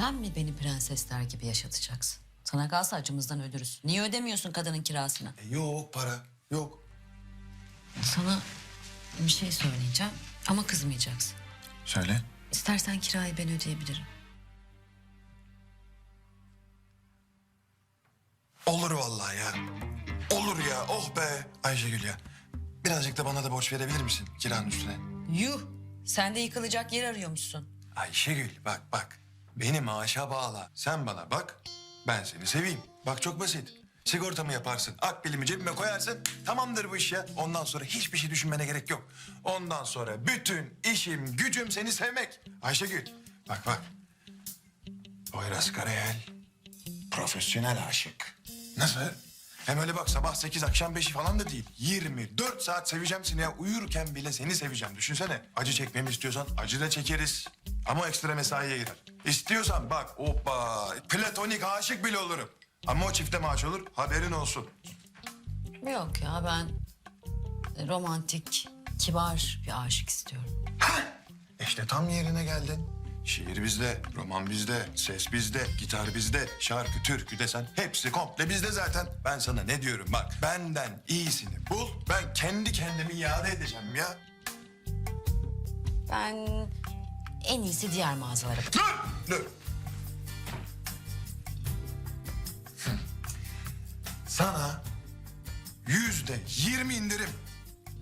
Sen mi beni prensesler gibi yaşatacaksın? Sana kalsa acımızdan ölürüz. Niye ödemiyorsun kadının kirasını? E, yok para. Yok. Sana bir şey söyleyeceğim ama kızmayacaksın. Söyle. İstersen kirayı ben ödeyebilirim. Olur vallahi ya. Olur ya. Oh be. Ayşegül ya. Birazcık da bana da borç verebilir misin kiranın üstüne? Yuh! Sen de yıkılacak yer arıyormuşsun. Ayşegül bak bak. Beni maaşa bağla. Sen bana bak. Ben seni seveyim. Bak çok basit. Sigortamı yaparsın. Akbilimi cebime koyarsın. Tamamdır bu iş ya. Ondan sonra hiçbir şey düşünmene gerek yok. Ondan sonra bütün işim, gücüm seni sevmek. Ayşegül bak bak. Poyraz Karayel profesyonel aşık. Nasıl? Hem öyle bak sabah sekiz akşam beşi falan da değil. 24 saat seveceğim seni ya. Uyurken bile seni seveceğim. Düşünsene. Acı çekmemi istiyorsan acı da çekeriz. Ama ekstra mesaiye girer. İstiyorsan bak hoppa platonik aşık bile olurum. Ama o çifte maaş olur haberin olsun. Yok ya ben romantik, kibar bir aşık istiyorum. İşte tam yerine geldin. Şiir bizde, roman bizde, ses bizde, gitar bizde, şarkı, türkü desen hepsi komple bizde zaten. Ben sana ne diyorum bak benden iyisini bul ben kendi kendimi iade edeceğim ya. Ben en iyisi diğer mağazalara. Dur, Sana yüzde yirmi indirim.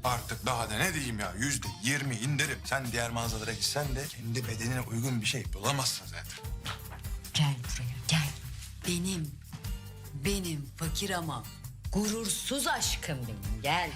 Artık daha da ne diyeyim ya yüzde yirmi indirim. Sen diğer mağazalara gitsen de kendi bedenine uygun bir şey bulamazsın zaten. Gel buraya gel. Benim, benim fakir ama gurursuz aşkım benim gel.